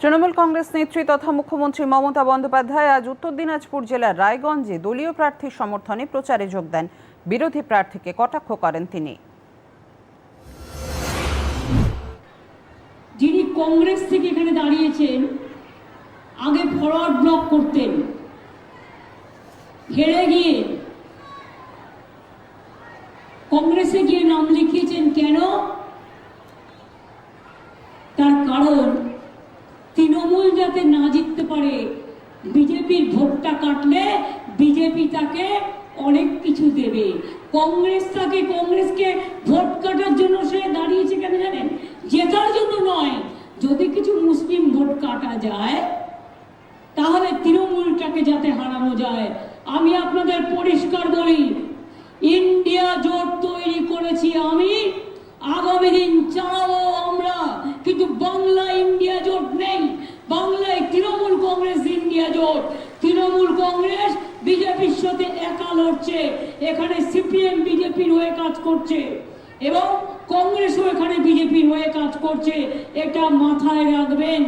তৃণমূল কংগ্রেস নেত্রী তথা মুখ্যমন্ত্রী মমতা বন্দ্যোপাধ্যায় আজ উত্তর দিনাজপুর জেলার রায়গঞ্জে দলীয় প্রার্থীর সমর্থনে প্রচারে যোগ দেন। বিরোধী প্রার্থীকে কটাক্ষ করেন তিনি। যিনি কংগ্রেস থেকে এখানে দাঁড়িয়েছেন, আগে ফরওয়ার্ড ব্লক করতেন, হেরে গিয়ে কংগ্রেসে গিয়ে নাম লিখিয়েছেন কেন? তার কারণ তৃণমূল যাতে না জিততে পারে বিজেপির ভোটটা কাটলে বিজেপি তাকে অনেক কিছু দেবে। কংগ্রেস তাকে, কংগ্রেসকে ভোট কাটার জন্য সে দাঁড়িয়েছে কেন জানেন? জেতার জন্য নয়, যদি কিছু মুসলিম ভোট কাটা যায়, তাহলে তৃণমূলটাকে যাতে হারানো যায়। আমি আপনাদের পরিষ্কার বলি, ইন্ডিয়া জোট তৈরি করেছি আমি। আগামী দিন চালাবো আমরা কিন্তু বাংলা ইন্ডিয়া জোট নেই বাংলায় তৃণমূল কংগ্রেস ইন্ডিয়া জোট। তৃণমূল কংগ্রেস বিজেপির সাথে একা লড়ছে। এখানে সিপিএম বিজেপির হয়ে কাজ করছে এবং কংগ্রেসও এখানে বিজেপির হয়ে কাজ করছে। এটা মাথায় রাখবেন।